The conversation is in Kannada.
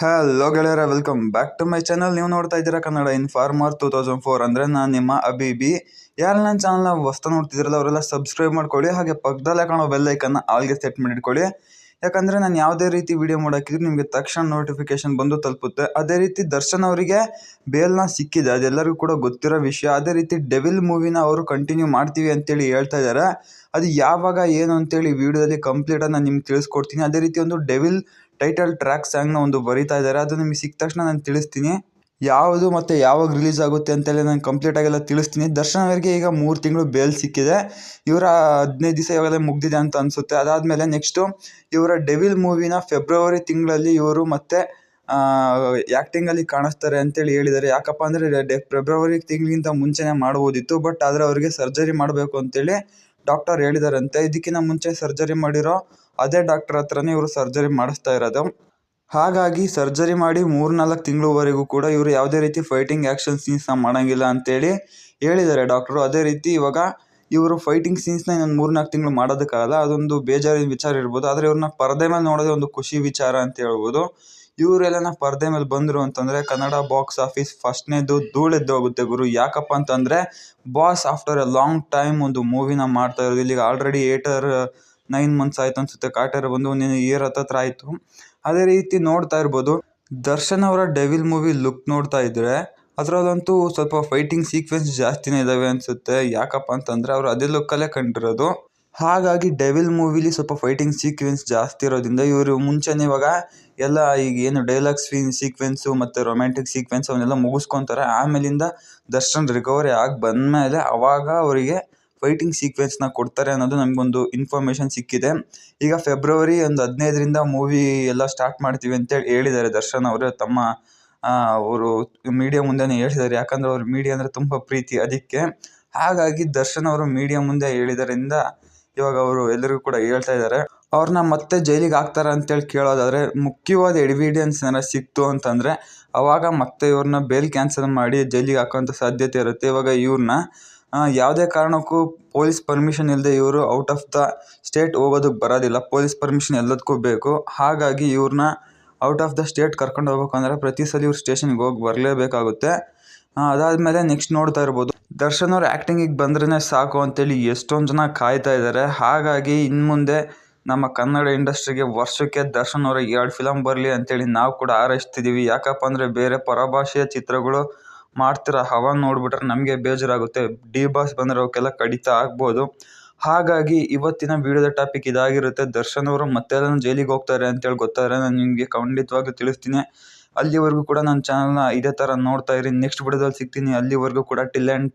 ಹಲೋ ಗೆಳೆಯರ welcome back to my channel ನೀವು ನೋಡ್ತಾ ಇದ್ದೀರಾ Kannada informer two thousand four ಅಂದರೆ ನಾನು ನಿಮ್ಮ ಅಬಿಬಿ. ಯಾರು ನನ್ನ ಚಾನಲ್ನ ಹೊಸ್ತ ನೋಡ್ತಿದ್ದೀರಲ್ಲ, ಅವರೆಲ್ಲ ಸಬ್ಸ್ಕ್ರೈಬ್ ಮಾಡ್ಕೊಳ್ಳಿ, ಹಾಗೆ ಪಕ್ಕದಲ್ಲೇ ಕಾಣೋ ಬೆಲ್ಲೈಕನ್ನ ಆಲ್ಗೆ ಸೆಟ್ ಮಾಡಿಟ್ಕೊಳ್ಳಿ ಯಾಕಂದರೆ ನಾನು ಯಾವುದೇ ರೀತಿ ವಿಡಿಯೋ ಮಾಡೋಕ್ಕಿದ್ರೆ ನಿಮಗೆ ತಕ್ಷಣ ನೋಟಿಫಿಕೇಶನ್ ಬಂದು ತಲುಪುತ್ತೆ. ಅದೇ ರೀತಿ ದರ್ಶನ್ ಅವರಿಗೆ ಬೇಲ್ನ ಸಿಕ್ಕಿದೆ, ಅದೆಲ್ಲರಿಗೂ ಕೂಡ ಗೊತ್ತಿರೋ ವಿಷಯ. ಅದೇ ರೀತಿ ಡೆವಿಲ್ ಮೂವಿನ ಅವರು ಕಂಟಿನ್ಯೂ ಮಾಡ್ತೀವಿ ಅಂತೇಳಿ ಹೇಳ್ತಾ ಇದ್ದಾರೆ ಅದು ಯಾವಾಗ, ಏನು ಅಂತೇಳಿ ವಿಡಿಯೋದಲ್ಲಿ ಕಂಪ್ಲೀಟಾಗಿ ನಾನು ನಿಮ್ಗೆ ತಿಳಿಸ್ಕೊಡ್ತೀನಿ. ಅದೇ ರೀತಿ ಒಂದು ಡೆವಿಲ್ ಟೈಟಲ್ ಟ್ರ್ಯಾಕ್ ಸಾಂಗ್ನ ಒಂದು ಬರಿತಾ ಇದ್ದಾರೆ. ಅದು ನಿಮಗೆ ಸಿಕ್ಕ ತಕ್ಷಣ ನಾನು ತಿಳಿಸ್ತೀನಿ. ಯಾವುದು ಮತ್ತು ಯಾವಾಗ ರಿಲೀಸ್ ಆಗುತ್ತೆ ಅಂತೇಳಿ ನಾನು ಕಂಪ್ಲೀಟಾಗೆಲ್ಲ ತಿಳಿಸ್ತೀನಿ. ದರ್ಶನ್ ಅವರಿಗೆ ಈಗ ಮೂರು ತಿಂಗಳು ಬೇಲ್ ಸಿಕ್ಕಿದೆ. ಇವರ ಹದಿನೈದು ದಿವಸ ಇವಾಗಲೇ ಮುಗ್ದಿದೆ ಅಂತ ಅನಿಸುತ್ತೆ. ಅದಾದಮೇಲೆ ನೆಕ್ಸ್ಟು ಇವರ ಡೆವಿಲ್ ಮೂವಿನ ಫೆಬ್ರವರಿ ತಿಂಗಳಲ್ಲಿ ಇವರು ಮತ್ತೆ ಆ್ಯಕ್ಟಿಂಗಲ್ಲಿ ಕಾಣಿಸ್ತಾರೆ ಅಂತೇಳಿ ಹೇಳಿದ್ದಾರೆ. ಯಾಕಪ್ಪ ಅಂದರೆ ಫೆಬ್ರವರಿ ತಿಂಗಳಿಗಿಂತ ಮುಂಚೆನೇ ಮಾಡ್ಬೋದಿತ್ತು. ಬಟ್ ಆದರೆ ಅವರಿಗೆ ಸರ್ಜರಿ ಮಾಡಬೇಕು ಅಂತೇಳಿ ಡಾಕ್ಟರ್ ಹೇಳಿದರಂತೆ, ಇದಕ್ಕಿಂತ ಮುಂಚೆ ಸರ್ಜರಿ ಮಾಡಿರೋ ಅದೇ ಡಾಕ್ಟರ್ ಹತ್ರನೇ ಇವರು ಸರ್ಜರಿ ಮಾಡಿಸ್ತಾ ಇರೋದು. ಹಾಗಾಗಿ ಸರ್ಜರಿ ಮಾಡಿ ಮೂರು ನಾಲ್ಕು ತಿಂಗಳವರೆಗೂ ಕೂಡ ಇವರು ಯಾವುದೇ ರೀತಿ ಫೈಟಿಂಗ್ ಆ್ಯಕ್ಷನ್ ಸೀನ್ಸ್ನ ಮಾಡೋಂಗಿಲ್ಲ ಅಂತೇಳಿ ಹೇಳಿದ್ದಾರೆ ಡಾಕ್ಟ್ರು. ಅದೇ ರೀತಿ ಇವಾಗ ಇವರು ಫೈಟಿಂಗ್ ಸೀನ್ಸ್ನ ಇನ್ನೊಂದು ಮೂರು ನಾಲ್ಕು ತಿಂಗಳು ಮಾಡೋದಕ್ಕಾಗಲ್ಲ, ಅದೊಂದು ಬೇಜಾರಿನ ವಿಚಾರ ಇರ್ಬೋದು. ಆದರೆ ಇವ್ರನ್ನ ಪರದೆ ಮೇಲೆ ನೋಡೋದೇ ಒಂದು ಖುಷಿ ವಿಚಾರ ಅಂತ ಹೇಳ್ಬೋದು. ಇವರೆಲ್ಲ ಪರದೆ ಮೇಲೆ ಬಂದರು ಅಂತಂದರೆ ಕನ್ನಡ ಬಾಕ್ಸ್ ಆಫೀಸ್ ಫಸ್ಟ್ನೇದು ಧೂಳೆದ್ದೋಗುತ್ತೆ ಗುರು. ಯಾಕಪ್ಪ ಅಂತಂದರೆ boss after a long time ಒಂದು ಮೂವಿನ ಮಾಡ್ತಾ ಇರೋದು. ಇಲ್ಲಿಗೆ ಆಲ್ರೆಡಿ ಏಟರ್ ನೈನ್ ಮಂತ್ಸ್ ಆಯ್ತು ಅನ್ಸುತ್ತೆ. ಕಾಟರ್ ಬಂದು ಒಂದಿನ ಇಯರ್ ಹತ್ತತ್ರ ಆಯಿತು. ಅದೇ ರೀತಿ ನೋಡ್ತಾ ಇರ್ಬೋದು. ದರ್ಶನ್ ಅವರ ಡೆವಿಲ್ ಮೂವಿ ಲುಕ್ ನೋಡ್ತಾ ಇದ್ರೆ ಅದರಲ್ಲಂತೂ ಸ್ವಲ್ಪ ಫೈಟಿಂಗ್ ಸೀಕ್ವೆನ್ಸ್ ಜಾಸ್ತಿನೇ ಇದ್ದಾವೆ ಅನಿಸುತ್ತೆ. ಯಾಕಪ್ಪ ಅಂತಂದರೆ ಅವರು ಅದೇ ಲುಕ್ಕಲ್ಲೇ ಕಂಡಿರೋದು. ಹಾಗಾಗಿ ಡೆವಿಲ್ ಮೂವಿಲಿ ಸ್ವಲ್ಪ ಫೈಟಿಂಗ್ ಸೀಕ್ವೆನ್ಸ್ ಜಾಸ್ತಿ ಇರೋದ್ರಿಂದ ಇವರು ಮುಂಚೆನೇ ಇವಾಗ ಎಲ್ಲ ಈಗ ಏನು ಡೈಲಾಗ್ಸ್ ಸೀಕ್ವೆನ್ಸು ಮತ್ತು ರೊಮ್ಯಾಂಟಿಕ್ ಸೀಕ್ವೆನ್ಸ್ ಅವನ್ನೆಲ್ಲ ಮುಗಿಸ್ಕೊತಾರೆ. ಆಮೇಲಿಂದ ದರ್ಶನ್ ರಿಕವರಿ ಆಗಿ ಬಂದಮೇಲೆ ಅವಾಗ ಅವರಿಗೆ ಫೈಟಿಂಗ್ ಸೀಕ್ವೆನ್ಸ್ನ ಕೊಡ್ತಾರೆ ಅನ್ನೋದು ನಮಗೊಂದು ಇನ್ಫಾರ್ಮೇಷನ್ ಸಿಕ್ಕಿದೆ. ಈಗ ಫೆಬ್ರವರಿ ಒಂದು ಹದಿನೈದರಿಂದ ಮೂವಿ ಎಲ್ಲ ಸ್ಟಾರ್ಟ್ ಮಾಡ್ತೀವಿ ಅಂತೇಳಿ ಹೇಳಿದ್ದಾರೆ ದರ್ಶನ್ ಅವರು. ತಮ್ಮ ಅವರು ಮೀಡಿಯಾ ಮುಂದೆನೇ ಹೇಳಿದ್ದಾರೆ. ಯಾಕಂದರೆ ಅವ್ರು ಮೀಡಿಯಾ ಅಂದರೆ ತುಂಬ ಪ್ರೀತಿ ಅದಕ್ಕೆ. ಹಾಗಾಗಿ ದರ್ಶನ್ ಅವರು ಮೀಡಿಯಾ ಮುಂದೆ ಹೇಳಿದ್ದರಿಂದ ಇವಾಗ ಅವರು ಎಲ್ಲರಿಗೂ ಕೂಡ ಹೇಳ್ತಾ ಇದ್ದಾರೆ. ಅವ್ರನ್ನ ಮತ್ತೆ ಜೈಲಿಗೆ ಹಾಕ್ತಾರೆ ಅಂತೇಳಿ ಕೇಳೋದಾದರೆ, ಮುಖ್ಯವಾದ ಎವಿಡೆನ್ಸ್ ಏನಾರ ಸಿಕ್ತು ಅಂತಂದ್ರೆ, ಅವಾಗ ಮತ್ತೆ ಇವ್ರನ್ನ ಬೇಲ್ ಕ್ಯಾನ್ಸಲ್ ಮಾಡಿ ಜೈಲಿಗೆ ಹಾಕೋಂಥ ಸಾಧ್ಯತೆ ಇರುತ್ತೆ. ಇವಾಗ ಇವ್ರನ್ನ ಯಾವುದೇ ಕಾರಣಕ್ಕೂ ಪೊಲೀಸ್ ಪರ್ಮಿಷನ್ ಇಲ್ಲದೆ ಇವರು ಔಟ್ ಆಫ್ ದ ಸ್ಟೇಟ್ ಹೋಗೋದಕ್ಕೆ ಬರೋದಿಲ್ಲ. ಪೊಲೀಸ್ ಪರ್ಮಿಷನ್ ಎಲ್ಲದಕ್ಕೂ ಬೇಕು. ಹಾಗಾಗಿ ಇವ್ರನ್ನ ಔಟ್ ಆಫ್ ದ ಸ್ಟೇಟ್ ಕರ್ಕೊಂಡು ಹೋಗ್ಬೇಕಂದ್ರೆ ಪ್ರತಿ ಸಲ ಇವ್ರು ಸ್ಟೇಷನ್ಗೆ ಹೋಗಿ ಬರಲೇಬೇಕಾಗುತ್ತೆ. ಅದಾದಮೇಲೆ ನೆಕ್ಸ್ಟ್ ನೋಡ್ತಾ ಇರ್ಬೋದು. ದರ್ಶನ್ ಅವ್ರ ಆ್ಯಕ್ಟಿಂಗಿಗೆ ಬಂದ್ರೇ ಸಾಕು ಅಂತೇಳಿ ಎಷ್ಟೊಂದು ಜನ ಕಾಯ್ತಾ ಇದ್ದಾರೆ ಹಾಗಾಗಿ ಇನ್ನು ಮುಂದೆ ನಮ್ಮ ಕನ್ನಡ ಇಂಡಸ್ಟ್ರಿಗೆ ವರ್ಷಕ್ಕೆ ದರ್ಶನ್ ಅವರ ಎರಡು ಫಿಲಮ್ ಬರಲಿ ಅಂತೇಳಿ ನಾವು ಕೂಡ ಹಾರೈಸ್ತಿದ್ದೀವಿ ಯಾಕಪ್ಪ ಅಂದರೆ ಬೇರೆ ಪರಭಾಷೆಯ ಚಿತ್ರಗಳು ಮಾಡ್ತಿರೋ ಹವಾ ನೋಡಿಬಿಟ್ರೆ ನಮಗೆ ಬೇಜಾರಾಗುತ್ತೆ. ಡಿ ಬಾಸ್ ಬಂದರೆ ಅವಕ್ಕೆಲ್ಲ ಕಡಿತ ಆಗ್ಬೋದು. ಹಾಗಾಗಿ ಇವತ್ತಿನ ವಿಡಿಯೋದ ಟಾಪಿಕ್ ಇದಾಗಿರುತ್ತೆ. ದರ್ಶನ್ ಅವರು ಮತ್ತೆ ಜೈಲಿಗೆ ಹೋಗ್ತಾರೆ ಅಂತೇಳಿ ಗೊತ್ತಾದರೆ ನಾನು ನಿಮಗೆ ಖಂಡಿತವಾಗ್ಲೂ ತಿಳಿಸ್ತೀನಿ. ಅಲ್ಲಿವರೆಗೂ ಕೂಡ ನನ್ನ ಚಾನಲ್ನ ಇದೇ ಥರ ನೋಡ್ತಾ ಇರಿ. ನೆಕ್ಸ್ಟ್ ವಿಡಿಯೋದಲ್ಲಿ ಸಿಗ್ತೀನಿ. ಅಲ್ಲಿವರೆಗೂ ಕೂಡ ಟಿಲ್ ಆ್ಯಂಡ್